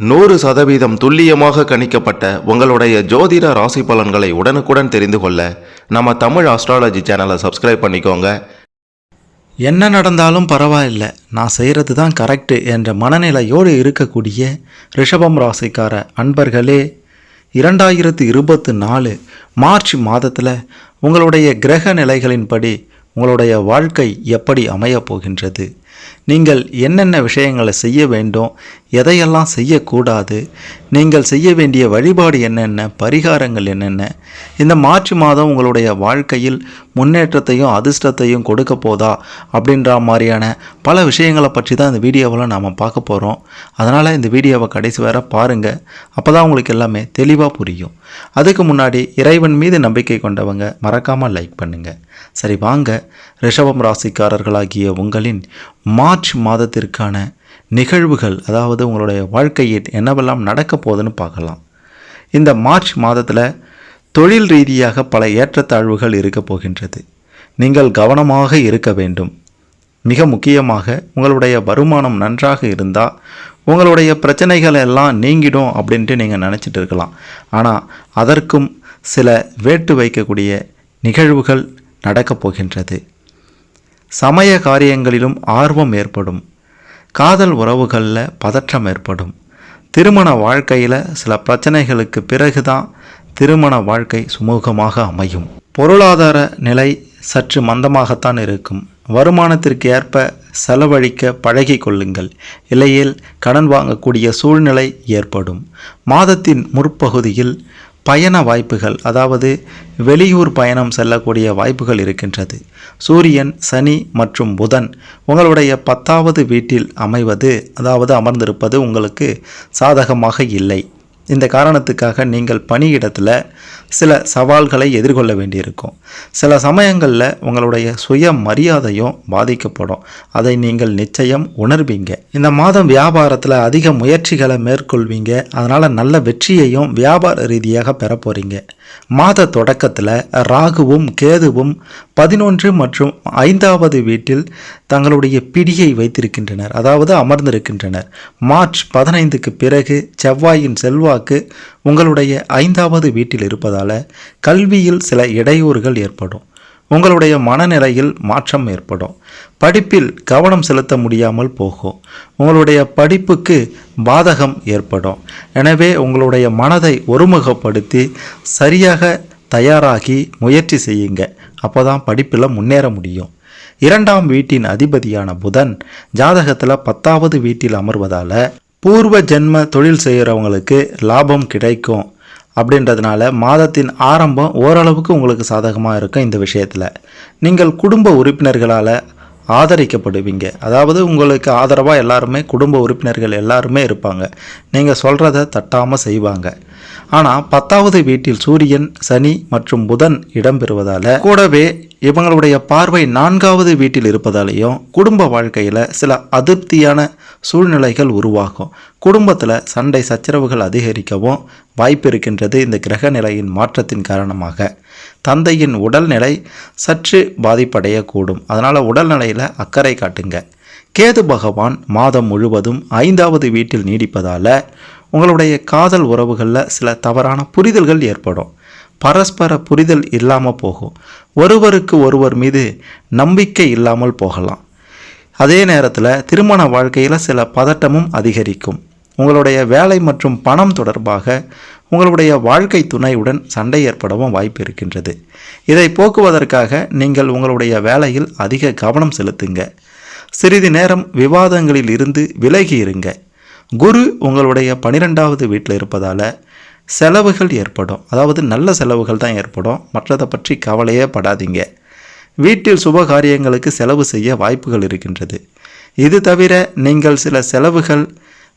நூறு சதவீதம் துல்லியமாக கணிக்கப்பட்ட உங்களுடைய ஜோதிட ராசி பலன்களை உடனுக்குடன் தெரிந்து கொள்ள நம்ம தமிழ் ஆஸ்ட்ராலஜி சேனலை சப்ஸ்கிரைப் பண்ணிக்கோங்க. என்ன நடந்தாலும் பரவாயில்ல. நான் செய்கிறது தான் கரெக்டு என்ற மனநிலையோடு இருக்கக்கூடிய ரிஷபம் ராசிக்கார அன்பர்களே இரண்டாயிரத்து இருபத்து நாலு மார்ச் மாதத்தில் உங்களுடைய கிரக நிலைகளின்படி உங்களுடைய வாழ்க்கை எப்படி அமையப் போகின்றது? நீங்கள் என்னென்ன விஷயங்களை செய்ய வேண்டும் எதையெல்லாம் செய்யக்கூடாது நீங்கள் செய்ய வேண்டிய வழிபாடு என்னென்ன பரிகாரங்கள் என்னென்ன இந்த மார்ச் மாதம் உங்களுடைய வாழ்க்கையில் முன்னேற்றத்தையும் அதிர்ஷ்டத்தையும் கொடுக்க போதா அப்படின்ற மாதிரியான பல விஷயங்களை பற்றி தான் இந்த வீடியோவில் நாம் பார்க்க போகிறோம் அதனால் இந்த வீடியோவை கடைசி வர பாருங்கள் அப்போ தான் உங்களுக்கு எல்லாமே தெளிவாக புரியும். அதுக்கு முன்னாடி இறைவன் மீது நம்பிக்கை கொண்டவங்க மறக்காமல் லைக் பண்ணுங்கள் சரி வாங்க. ரிஷபம் ராசிக்காரர்களாகிய உங்களின் மார்ச் மாதத்திற்கான நிகழ்வுகள் அதாவது உங்களுடைய வாழ்க்கையில் என்னவெல்லாம் நடக்க போகுதுன்னு பார்க்கலாம். இந்த மார்ச் மாதத்தில் தொழில் ரீதியாக பல ஏற்றத்தாழ்வுகள் இருக்க போகின்றது. நீங்கள் கவனமாக இருக்க வேண்டும். மிக முக்கியமாக உங்களுடைய வருமானம் நன்றாக இருந்தால் உங்களுடைய பிரச்சனைகள் எல்லாம் நீங்கிடும் அப்படின்ட்டு நீங்கள் நினச்சிட்டு இருக்கலாம். ஆனால் அதற்கும் சில வேட்டு வைக்கக்கூடிய நிகழ்வுகள் நடக்கப் போகின்றது. சமய காரியங்களிலும் ஆர்வம் ஏற்படும். காதல் உறவுகளில் பதற்றம் ஏற்படும். திருமண வாழ்க்கையில் சில பிரச்சனைகளுக்கு பிறகுதான் திருமண வாழ்க்கை சுமூகமாக அமையும். பொருளாதார நிலை சற்று மந்தமாகத்தான் இருக்கும். வருமானத்திற்கு ஏற்ப செலவழிக்க பழகி கொள்ளுங்கள். இல்லையேல் கடன் வாங்கக்கூடிய சூழ்நிலை ஏற்படும். மாதத்தின் முற்பகுதியில் பயண வாய்ப்புகள் அதாவது வெளியூர் பயணம் செல்லக்கூடிய வாய்ப்புகள் இருக்கின்றது. சூரியன் சனி மற்றும் புதன் உங்களுடைய பத்தாவது வீட்டில் அமைவது அதாவது அமர்ந்திருப்பது உங்களுக்கு சாதகமாக இல்லை. இந்த காரணத்துக்காக நீங்கள் பணியிடத்தில் சில சவால்களை எதிர்கொள்ள வேண்டியிருக்கும். சில சமயங்களில் உங்களுடைய சுய மரியாதையும் பாதிக்கப்படும். அதை நீங்கள் நிச்சயம் உணர்வீங்க. இந்த மாதம் வியாபாரத்தில் அதிக முயற்சிகளை மேற்கொள்வீங்க. அதனால் நல்ல வெற்றியையும் வியாபார ரீதியாக பெற போகிறீங்க மாத தொடக்கத்தில் ராகுவும் கேதுவும் பதினொன்று மற்றும் ஐந்தாவது வீட்டில் தங்களுடைய பிடியை வைத்திருக்கின்றனர் அதாவது அமர்ந்திருக்கின்றனர். மார்ச் பதினைந்துக்கு பிறகு செவ்வாயின் செல்வாக்கு உங்களுடைய ஐந்தாவது வீட்டில் இருப்பதால் கல்வியில் சில இடையூறுகள் ஏற்படும். உங்களுடைய மனநிலையில் மாற்றம் ஏற்படும். படிப்பில் கவனம் செலுத்த முடியாமல் போகும். உங்களுடைய படிப்புக்கு பாதகம் ஏற்படும். எனவே உங்களுடைய மனதை ஒருமுகப்படுத்தி சரியாக தயாராகி முயற்சி செய்யுங்க. அப்போ தான் படிப்பில் முன்னேற முடியும். இரண்டாம் வீட்டின் அதிபதியான புதன் ஜாதகத்தில் பத்தாவது வீட்டில் அமர்வதால் பூர்வ ஜென்ம தொழில் செய்கிறவங்களுக்கு லாபம் கிடைக்கும் அப்படின்றதுனால மாதத்தின் ஆரம்பம் ஓரளவுக்கு உங்களுக்கு சாதகமாக இருக்கும் இந்த விஷயத்தில். நீங்கள் குடும்ப உறுப்பினர்களால் ஆதரிக்கப்படுவீங்க. அதாவது உங்களுக்கு ஆதரவாக எல்லாருமே குடும்ப உறுப்பினர்கள் எல்லாருமே இருப்பாங்க. நீங்கள் சொல்கிறத தட்டாமல் செய்வாங்க. ஆனால் பத்தாவது வீட்டில் சூரியன் சனி மற்றும் புதன் இடம்பெறுவதால் கூடவே இவங்களுடைய பார்வை நான்காவது வீட்டில் இருப்பதாலேயும் குடும்ப வாழ்க்கையில் சில அதிருப்தியான சூழ்நிலைகள் உருவாகும். குடும்பத்தில் சண்டை சச்சரவுகள் அதிகரிக்கவும் வாய்ப்பு இருக்கின்றது இந்த கிரக நிலையின் மாற்றத்தின் காரணமாக. தந்தையின் உடல்நிலை சற்று பாதிப்படையக்கூடும். அதனால் உடல்நிலையில் அக்கறை காட்டுங்க. கேது பகவான் மாதம் முழுவதும் ஐந்தாவது வீட்டில் நீடிப்பதால் உங்களுடைய காதல் உறவுகளில் சில தவறான புரிதல்கள் ஏற்படும். பரஸ்பர புரிதல் இல்லாமல் போகும். ஒருவருக்கு ஒருவர் மீது நம்பிக்கை இல்லாமல் போகலாம். அதே நேரத்தில் திருமண வாழ்க்கையில் சில பதட்டமும் அதிகரிக்கும். உங்களுடைய வேலை மற்றும் பணம் தொடர்பாக உங்களுடைய வாழ்க்கை துணையுடன் சண்டை ஏற்படவும் வாய்ப்பு இருக்கின்றது. இதை போக்குவதற்காக நீங்கள் உங்களுடைய வேலையில் அதிக கவனம் செலுத்துங்க. சிறிது நேரம் விவாதங்களில் இருந்து விலகி இருங்க. குரு உங்களுடைய பனிரெண்டாவது வீட்டில் இருப்பதால் செலவுகள் ஏற்படும். அதாவது நல்ல செலவுகள் தான் ஏற்படும். மற்றதை பற்றி கவலையே படாதீங்க. வீட்டில் சுப காரியங்களுக்கு செலவு செய்ய வாய்ப்புகள் இருக்கின்றது. இது தவிர நீங்கள் சில செலவுகள்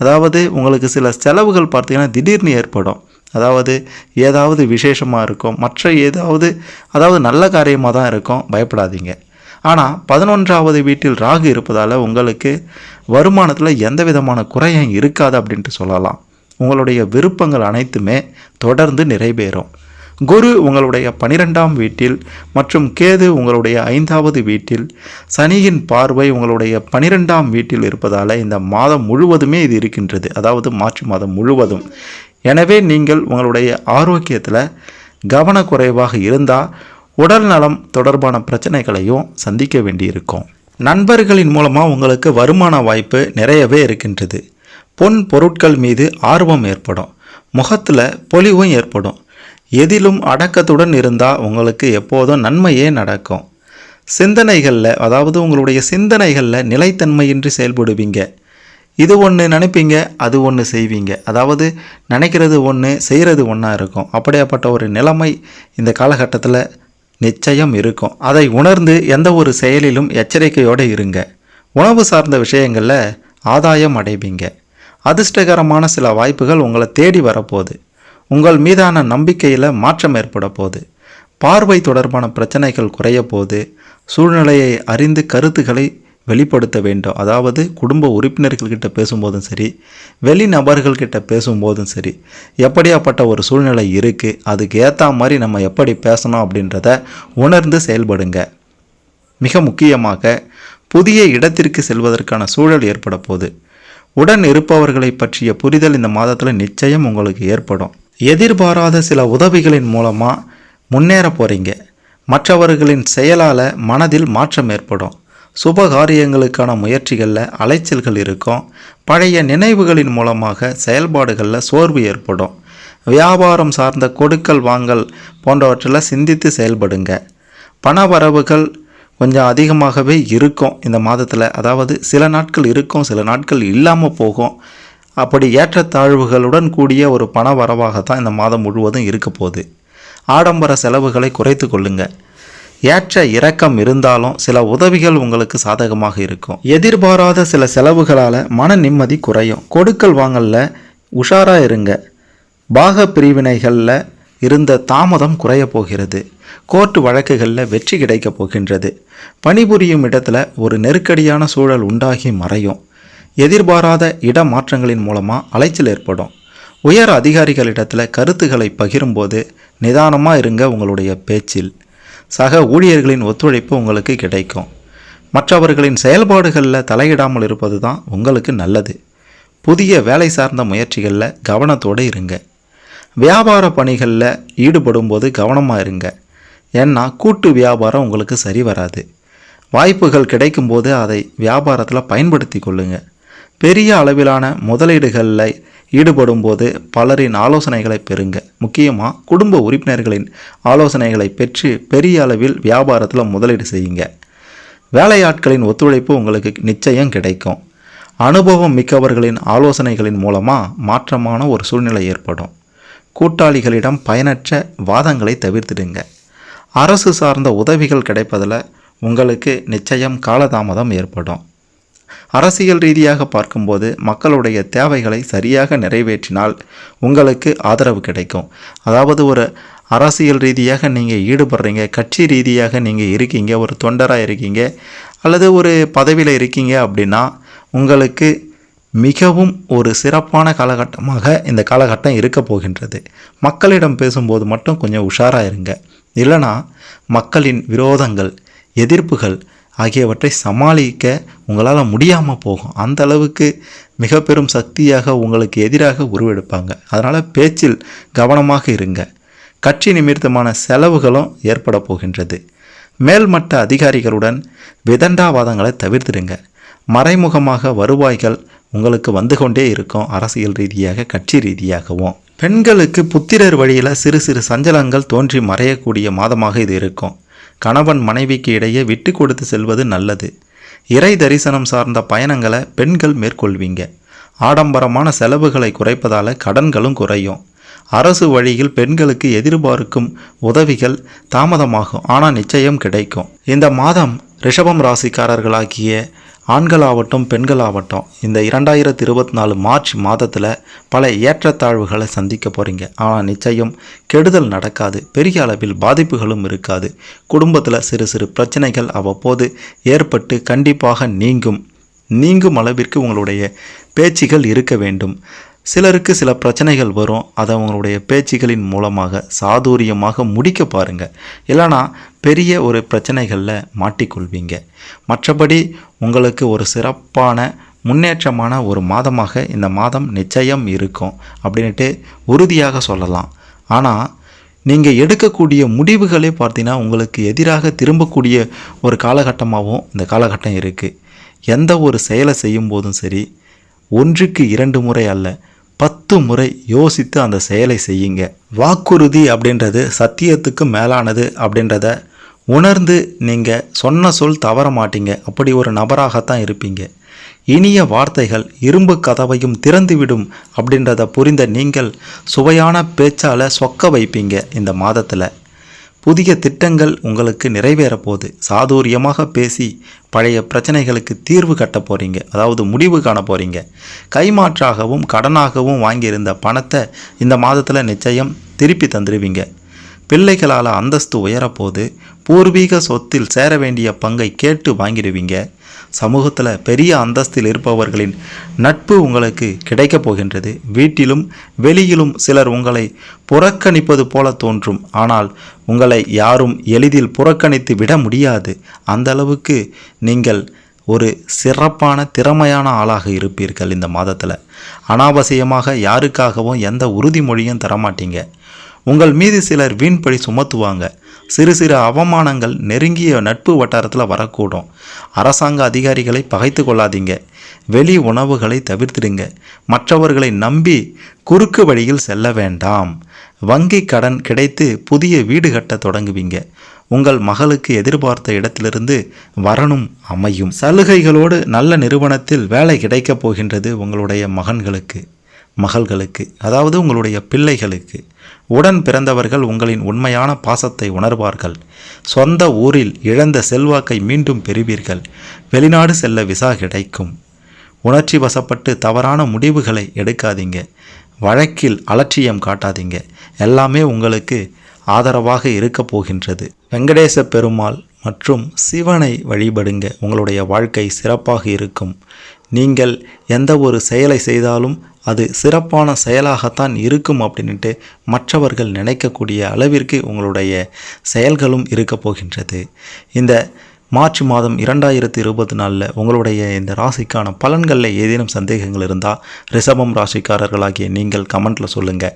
அதாவது உங்களுக்கு சில செலவுகள் பார்த்தீங்கன்னா திடீர்னு ஏற்படும். அதாவது ஏதாவது விசேஷமாக இருக்கும். மற்ற ஏதாவது அதாவது நல்ல காரியமாக தான் இருக்கும். பயப்படாதீங்க. ஆனால் பதினொன்றாவது வீட்டில் ராகு இருப்பதால் உங்களுக்கு வருமானத்தில் எந்த விதமான குறையும் இருக்காது அப்படின்ட்டு சொல்லலாம். உங்களுடைய விருப்பங்கள் அனைத்துமே தொடர்ந்து நிறைவேறும். குரு உங்களுடைய பனிரெண்டாம் வீட்டில் மற்றும் கேது உங்களுடைய ஐந்தாவது வீட்டில். சனியின் பார்வை உங்களுடைய பனிரெண்டாம் வீட்டில் இருப்பதால் இந்த மாதம் முழுவதுமே இது இருக்கின்றது. அதாவது மார்ச் மாதம் முழுவதும். எனவே நீங்கள் உங்களுடைய ஆரோக்கியத்தில் கவனக்குறைவாக இருந்தால் உடல் நலம் தொடர்பான பிரச்சனைகளையும் சந்திக்க வேண்டியிருக்கும். நண்பர்களின் மூலமாக உங்களுக்கு வருமான வாய்ப்பு நிறையவே இருக்கின்றது. பொன் பொருட்கள் மீது ஆர்வம் ஏற்படும். முகத்தில் பொலிவும் ஏற்படும். எதிலும் அடக்கத்துடன் இருந்தால் உங்களுக்கு எப்போதும் நன்மையே நடக்கும். சிந்தனைகளில் அதாவது உங்களுடைய சிந்தனைகளில் நிலைத்தன்மையின்றி செயல்படுவீங்க. இது ஒன்று நினைப்பீங்க அது ஒன்று செய்வீங்க. அதாவது நினைக்கிறது ஒன்று செய்கிறது ஒன்றா இருக்கும். அப்படியாப்பட்ட ஒரு நிலைமை இந்த காலகட்டத்தில் நிச்சயம் இருக்கும். அதை உணர்ந்து எந்த ஒரு செயலிலும் எச்சரிக்கையோடு இருங்க. உணவு சார்ந்த விஷயங்களில் ஆதாயம் அடைவீங்க. அதிர்ஷ்டகரமான சில வாய்ப்புகள் உங்களை தேடி வரப்போகுது. உங்கள் மீதான நம்பிக்கையில் மாற்றம் ஏற்பட போகுது. பார்வை தொடர்பான பிரச்சனைகள் குறைய போது சூழ்நிலையை அறிந்து கருத்துக்களை வெளிப்படுத்த வேண்டும். அதாவது குடும்ப உறுப்பினர்கள்கிட்ட பேசும்போதும் சரி வெளிநபர்கள்கிட்ட பேசும்போதும் சரி எப்படியாப்பட்ட ஒரு சூழ்நிலை இருக்குது அதுக்கு ஏற்ற மாதிரி நம்ம எப்படி பேசணும் அப்படின்றத உணர்ந்து செயல்படுங்க. மிக முக்கியமாக புதிய இடத்திற்கு செல்வதற்கான சூழல் ஏற்பட போகுது. உடன் இருப்பவர்களை பற்றிய புரிதல் இந்த மாதத்தில் நிச்சயம் உங்களுக்கு ஏற்படும். எதிர்பாராத சில உதவிகளின் மூலமாக முன்னேற போகிறீங்க மற்றவர்களின் செயலால் மனதில் மாற்றம் ஏற்படும். சுப காரியங்களுக்கான முயற்சிகளில் அலைச்சல்கள் இருக்கும். பழைய நினைவுகளின் மூலமாக செயல்பாடுகளில் சோர்வு ஏற்படும். வியாபாரம் சார்ந்த கொடுக்கல் வாங்கல் போன்றவற்றில் சிந்தித்து செயல்படுங்க. பண வரவுகள் கொஞ்சம் அதிகமாகவே இருக்கும் இந்த மாதத்தில். அதாவது சில நாட்கள் இருக்கும் சில நாட்கள் இல்லாமல் போகும். அப்படி ஏற்றத்தாழ்வுகளுடன் கூடிய ஒரு பண வரவாக தான் இந்த மாதம் முழுவதும் இருக்க போகுது. ஆடம்பர செலவுகளை குறைத்து கொள்ளுங்க. ஏற்ற இறக்கம் இருந்தாலும் சில உதவிகள் உங்களுக்கு சாதகமாக இருக்கும். எதிர்பாராத சில செலவுகளால் மன நிம்மதி குறையும். கொடுக்கல் வாங்கலில் உஷாராக இருங்க. பாக பிரிவினைகளில் இருந்த தாமதம் குறையப் போகிறது. கோர்ட்டு வழக்குகளில் வெற்றி கிடைக்கப் போகின்றது. பணிபுரியும் இடத்துல ஒரு நெருக்கடியான சூழல் உண்டாகி மறையும். எதிர்பாராத இடமாற்றங்களின் மூலமாக அலைச்சல் ஏற்படும். உயர் அதிகாரிகளிடத்தில் கருத்துக்களை பகிரும்போது நிதானமாக இருங்க உங்களுடைய பேச்சில். சக ஊழியர்களின் ஒத்துழைப்பு உங்களுக்கு கிடைக்கும். மற்றவர்களின் செயல்பாடுகளில் தலையிடாமல் இருப்பது தான் உங்களுக்கு நல்லது. புதிய வேலை சார்ந்த முயற்சிகளில் கவனத்தோடு இருங்க. வியாபார பணிகளில் ஈடுபடும் போது கவனமாக இருங்க. ஏன்னா கூட்டு வியாபாரம் உங்களுக்கு சரி வராது. வாய்ப்புகள் கிடைக்கும்போது அதை வியாபாரத்தில் பயன்படுத்தி கொள்ளுங்க. பெரிய அளவிலான முதலீடுகளில் ஈடுபடும் போது பலரின் ஆலோசனைகளை பெறுங்க. முக்கியமாக குடும்ப உறுப்பினர்களின் ஆலோசனைகளை பெற்று பெரிய அளவில் வியாபாரத்தில் முதலீடு செய்யுங்க. வேலையாட்களின் ஒத்துழைப்பு உங்களுக்கு நிச்சயம் கிடைக்கும். அனுபவம் மிக்கவர்களின் ஆலோசனைகளின் மூலமாக மாற்றமான ஒரு சூழ்நிலை ஏற்படும். கூட்டாளிகளிடம் பயனற்ற வாதங்களை தவிர்த்திடுங்க. அரசு சார்ந்த உதவிகள் கிடைப்பதில் உங்களுக்கு நிச்சயம் காலதாமதம் ஏற்படும். அரசியல் ரீதியாக பார்க்கும்போது மக்களுடைய தேவைகளை சரியாக நிறைவேற்றினால் உங்களுக்கு ஆதரவு கிடைக்கும். அதாவது ஒரு அரசியல் ரீதியாக நீங்கள் ஈடுபடுறீங்க கட்சி ரீதியாக நீங்கள் இருக்கீங்க ஒரு தொண்டராக இருக்கீங்க அல்லது ஒரு பதவியில் இருக்கீங்க அப்படின்னா உங்களுக்கு மிகவும் ஒரு சிறப்பான காலகட்டமாக இந்த காலகட்டம் இருக்க போகின்றது. மக்களிடம் பேசும்போது மட்டும் கொஞ்சம் உஷாராக இருங்க. இல்லைனா மக்களின் விரோதங்கள் எதிர்ப்புகள் ஆகியவற்றை சமாளிக்க உங்களால் முடியாமல் போகும். அந்த அளவுக்கு மிக பெரும் சக்தியாக உங்களுக்கு எதிராக உருவெடுப்பாங்க. அதனால் பேச்சில் கவனமாக இருங்க. கட்சி நிமித்தமான செலவுகளும் ஏற்பட போகின்றது. மேல்மட்ட அதிகாரிகளுடன் விதண்டாவாதங்களை தவிர்த்திடுங்க. மறைமுகமாக வருவாய்கள் உங்களுக்கு வந்து கொண்டே இருக்கும் அரசியல் ரீதியாக கட்சி ரீதியாகவும். பெண்களுக்கு புத்திரர் வழியில் சிறு சிறு சஞ்சலங்கள் தோன்றி மறையக்கூடிய மாதமாக இது இருக்கும். கணவன் மனைவிக்கு இடையே விட்டு கொடுத்து செல்வது நல்லது. இறை தரிசனம் சார்ந்த பயணங்களை பெண்கள் மேற்கொள்வீங்க. ஆடம்பரமான செலவுகளை குறைப்பதால் கடன்களும் குறையும். அரசு வழியில் பெண்களுக்கு எதிர்பார்க்கும் உதவிகள் தாமதமாகும் ஆனால் நிச்சயம் கிடைக்கும். இந்த மாதம் ரிஷபம் ராசிக்காரர்களாகிய ஆண்களாகட்டும் பெண்களாகட்டும் இந்த இரண்டாயிரத்தி இருபத்தி நாலு மார்ச் மாதத்தில் பல ஏற்றத்தாழ்வுகளை சந்திக்க போகிறீங்க ஆனால் நிச்சயம் கெடுதல் நடக்காது பெரிய அளவில் பாதிப்புகளும் இருக்காது. குடும்பத்தில் சிறு சிறு பிரச்சனைகள் அவ்வப்போது ஏற்பட்டு கண்டிப்பாக நீங்கும். நீங்கும் அளவிற்கு உங்களுடைய பேச்சுகள் இருக்க வேண்டும். சிலருக்கு சில பிரச்சனைகள் வரும். அதை உங்களுடைய பேச்சுகளின் மூலமாக சாதுரியமாக முடிக்க பாருங்க. இல்லைனா பெரிய ஒரு பிரச்சனைகளில் மாட்டிக்கொள்வீங்க. மற்றபடி உங்களுக்கு ஒரு சிறப்பான முன்னேற்றமான ஒரு மாதமாக இந்த மாதம் நிச்சயம் இருக்கும் அப்படின்ட்டு உறுதியாக சொல்லலாம். ஆனால் நீங்கள் எடுக்கக்கூடிய முடிவுகளே பார்த்தீங்கன்னா உங்களுக்கு எதிராக திரும்பக்கூடிய ஒரு காலகட்டமாகவும் இந்த காலகட்டம் இருக்குது எந்த ஒரு செயலை செய்யும் போதும் சரி ஒன்றுக்கு இரண்டு முறை அல்ல பத்து முறை யோசித்து அந்த செயலை செய்யுங்க. வாக்குறுதி அப்படின்றது சத்தியத்துக்கு மேலானது அப்படின்றத உணர்ந்து நீங்கள் சொன்ன சொல் தவற மாட்டீங்க. அப்படி ஒரு நபராகத்தான் இருப்பீங்க. இனிய வார்த்தைகள் இரும்பு கதவையும் திறந்துவிடும் அப்படின்றத புரிந்த நீங்கள் சுவையான பேச்சால் சொக்க வைப்பீங்க இந்த மாதத்தில். புதிய திட்டங்கள் உங்களுக்கு நிறைவேற போகுது. சாதுரியமாக பேசி பழைய பிரச்சனைகளுக்கு தீர்வு கட்ட போகிறீங்க அதாவது முடிவு காண போகிறீங்க கைமாற்றாகவும் கடனாகவும் வாங்கியிருந்த பணத்தை இந்த மாதத்தில் நிச்சயம் திருப்பி தந்துடுவீங்க பிள்ளைகளால் அந்தஸ்து உயரப்போது பூர்வீக சொத்தில் சேர வேண்டிய பங்கை கேட்டு வாங்கிடுவீங்க சமூகத்தில் பெரிய அந்தஸ்தில் இருப்பவர்களின் நட்பு உங்களுக்கு கிடைக்கப் போகின்றது. வீட்டிலும் வெளியிலும் சிலர் உங்களை புறக்கணிப்பது போல தோன்றும். ஆனால் உங்களை யாரும் எளிதில் புறக்கணித்து விட முடியாது. அந்த அளவுக்கு நீங்கள் ஒரு சிறப்பான திறமையான ஆளாக இருப்பீர்கள் இந்த மாதத்தில். அனாவசியமாக யாருக்காகவும் எந்த உறுதிமொழியும் தரமாட்டீங்க. உங்கள் மீது சிலர் வீண்பழி சுமத்துவாங்க. சிறு சிறு அவமானங்கள் நெருங்கிய நட்பு வட்டாரத்தில் வரக்கூடும். அரசாங்க அதிகாரிகளை பகைத்து கொள்ளாதீங்க. வெளி உணவுகளை தவிர்த்திடுங்க. மற்றவர்களை நம்பி குறுக்கு வழியில் செல்ல வேண்டாம். வங்கி கடன் கிடைத்து புதிய வீடு கட்ட தொடங்குவீங்க. உங்கள் மகளுக்கு எதிர்பார்த்த இடத்திலிருந்து வரணும் அமையும். சலுகைகளோடு நல்ல நிறுவனத்தில் வேலை கிடைக்கப் போகின்றது உங்களுடைய மகன்களுக்கு மகள்களுக்கு அதாவது உங்களுடைய பிள்ளைகளுக்கு. உடன் பிறந்தவர்கள் உங்களின் உண்மையான பாசத்தை உணர்வார்கள். சொந்த ஊரில் இழந்த செல்வாக்கை மீண்டும் பெறுவீர்கள். வெளிநாடு செல்ல விசா கிடைக்கும். உணர்ச்சி வசப்பட்டு தவறான முடிவுகளை எடுக்காதீங்க. வழக்கில் அலட்சியம் காட்டாதீங்க. எல்லாமே உங்களுக்கு ஆதரவாக இருக்கப் போகின்றது. வெங்கடேச பெருமாள் மற்றும் சிவனை வழிபடுங்க. உங்களுடைய வாழ்க்கை சிறப்பாக இருக்கும். நீங்கள் எந்த ஒரு செயலை செய்தாலும் அது சிறப்பான செயலாகத்தான் இருக்கும் அப்படின்ட்டு மற்றவர்கள் நினைக்கக்கூடிய அளவிற்கு உங்களுடைய செயல்களும் இருக்க போகின்றது. இந்த மார்ச் மாதம் இரண்டாயிரத்தி இருபத்தி நாலில் உங்களுடைய இந்த ராசிக்கான பலன்களில் ஏதேனும் சந்தேகங்கள் இருந்தால் ரிஷபம் ராசிக்காரர்களாகிய நீங்கள் கமெண்ட்டில் சொல்லுங்கள்